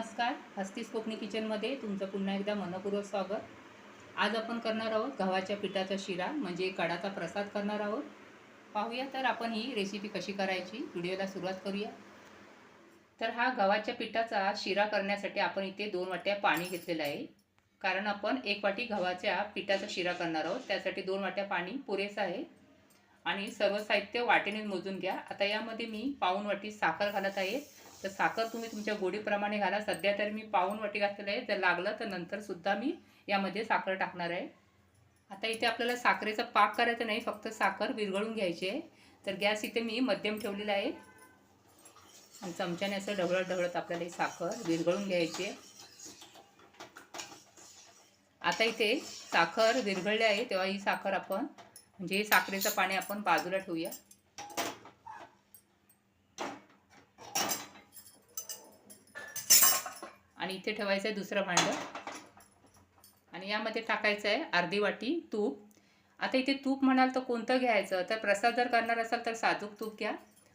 नमस्कार. हस्तीस कोकणी किचनमध्ये तुमचं पुन्हा एकदा मनपूर्वक स्वागत. आज आपण करणार आहोत गव्हाच्या पिठाचा शिरा म्हणजे कडाचा प्रसाद करणार आहोत. पाहूया तर आपण ही रेसिपी कशी करायची व्हिडिओला सुरुवात करूया. तर हा गव्हाच्या पिठाचा शिरा करण्यासाठी आपण इथे दोन वाट्या पाणी घेतलेलं आहे. कारण आपण एक वाटी गव्हाच्या पिठाचा शिरा करणार आहोत. त्यासाठी दोन वाट्या पाणी पुरेसं आहे. आणि सर्व साहित्य वाटेने मोजून घ्या. आता यामध्ये मी पाऊन वाटी साखर घालत आहे. तर साखर तुम्ही तुमच्या गोडीप्रमाणे घाला. सध्या तर मी पाऊन वाटी घातलेलं आहे. जर लागलं तर नंतरसुद्धा मी यामध्ये साखर टाकणार आहे. आता इथे आपल्याला साखरेचा पाक करायचा नाही फक्त साखर विरघळून घ्यायची आहे. तर गॅस इथे मी मध्यम ठेवलेला आहे. आणि चमच्याने असं ढवळत ढवळत आपल्याला ही साखर विरघळून घ्यायची आहे. आता इथे साखर विरघळली आहे. तेव्हा ही साखर आपण म्हणजे हे साखरेचं पाणी आपण बाजूला ठेवूया. आणि इथे ठेवायचं आहे दुसरं भांडं. आणि यामध्ये टाकायचं आहे अर्धी वाटी तूप. आता इथे तूप म्हणाल तर कोणतं घ्यायचं? तर प्रसाद जर करणार असाल तर साजूक तूप घ्या.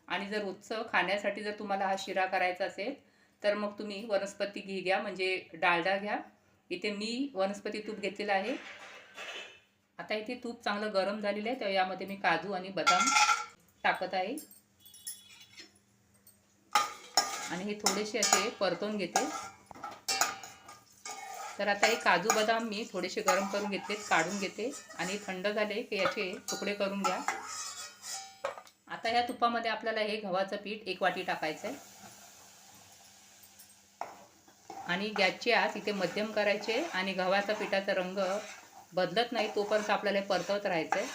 आणि जर रोजचं खाण्यासाठी जर तुम्हाला हा शिरा करायचा असेल तर मग तुम्ही वनस्पती घी घ्या म्हणजे डालडा घ्या. इथे मी वनस्पती तूप घेतलेलं आहे. आता इथे तूप चांगलं गरम झालेलं आहे तर यामध्ये मी काजू आणि बदाम टाकत आहे. आणि हे थोडेसे असे परतून घेते. तर आता हे काजू बदाम मी थोडेसे गरम करून घेतलेत काढून घेते आणि थंड झाले की याचे तुकडे करून घ्या. आता ह्या तुपामध्ये आपल्याला हे गव्हाचं पीठ एक वाटी टाकायचं आहे आणि गॅसची आत इथे मध्यम करायचे आणि गव्हाचा पिठाचा रंग बदलत नाही तोपर्यंत आपल्याला हे परतवत राहायचं आहे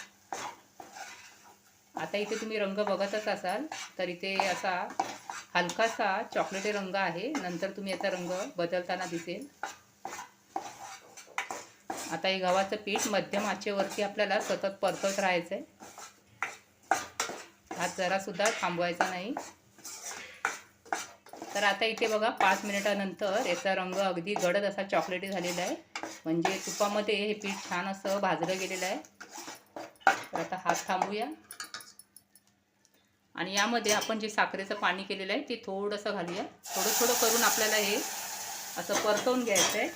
आता इथे तुम्ही रंग बघतच असाल तर इथे असा हलकासा चॉकलेटी रंग आहे. नंतर तुम्ही याचा रंग बदलताना दिसेल. आता हे गव्हाचं पीठ मध्यम आचेवरती आपल्याला सतत परतत राहायचं आहे हात जरासुद्धा थांबवायचा नाही. तर आता इथे बघा पाच मिनिटानंतर याचा रंग अगदी गडद असा चॉकलेटी झालेला आहे. म्हणजे तुपामध्ये हे पीठ छान असं भाजलं गेलेलं आहे. तर आता हात थांबूया. आणि यामध्ये आपण जे साखरेचं पाणी केलेलं आहे ते थोडंसं घालूया. थोडं थोडं करून आपल्याला हे असं परतवून घ्यायचं आहे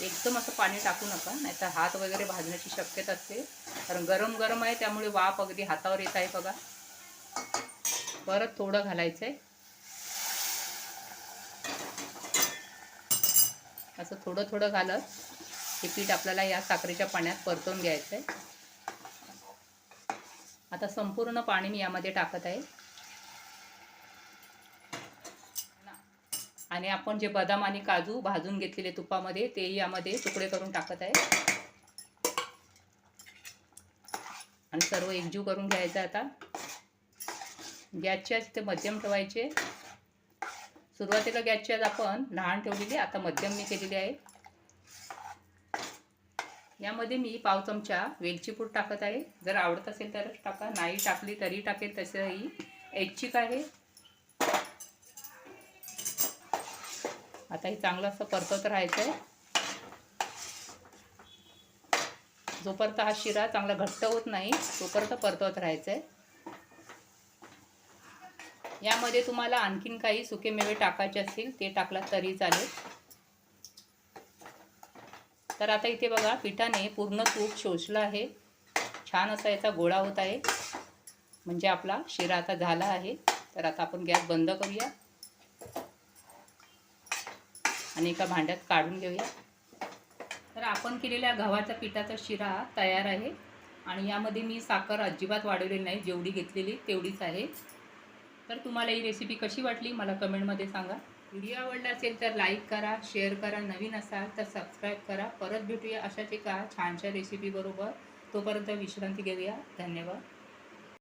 एकदम असं पाणी टाकू नका नाहीतर हात वगैरे भाजण्याची शक्यता असते. कारण गरम गरम आहे त्यामुळे वाफ अगदी हातावर येत आहे बघा. परत थोडं घालायचं आहे असं थोडं थोडं घालत हे पीठ आपल्याला या साखरेच्या पाण्यात परतवून घ्यायचं आहे आता संपूर्ण पाणी मी यामध्ये टाकत आहे. आणि आपण जे बदाम आणि काजू भाजून घेतलेले तुपामध्ये तेही यामध्ये तुकडे करून टाकत आहे. आणि सर्व एकजीव करून घ्यायचं आता. गॅसच्या ते मध्यम ठेवायचे. सुरुवातीला गॅसची आज आपण लहान ठेवलेली आता मध्यम मी केलेली आहे. यामध्ये मी पाव चमचा वेलची पूड टाकत आहे. जर आवडत असेल तरच टाका नाही टाकली तरी टाकेल तसंही. ऐच्छिक आहे. आता हे चांगलं असं परतवत राहायचं आहे जोपर्यंत हा शिरा चांगला घट्ट होत नाही तोपर्यंत परतवत राहायचं आहे यामध्ये तुम्हाला आणखीन काही सुके मेवे टाकायचे असतील ते टाकला तरी चालेल. तर आता इथे बघा पिठाने पूर्ण तूप शोषलं आहे. छान असा याचा गोळा होत आहे. म्हणजे आपला शिरा आता झाला आहे. तर आता आपण गॅस बंद करूया. आणि एका भांड्यात काढून घेऊया. तर आपण केलेल्या गव्हाच्या पिठाचा शिरा तयार आहे. आणि यामध्ये मी साखर अजिबात वाढवलेली नाही. जेवढी घेतलेली तेवढीच आहे. तर तुम्हाला ही रेसिपी कशी वाटली मला कमेंटमध्ये सांगा. व्हिडिओ आवडला असेल तर लाईक करा शेअर करा नवीन असाल तर सबस्क्राईब करा. परत भेटूया अशाच एका छानशा रेसिपीबरोबर तोपर्यंत विश्रांती घेऊया. धन्यवाद.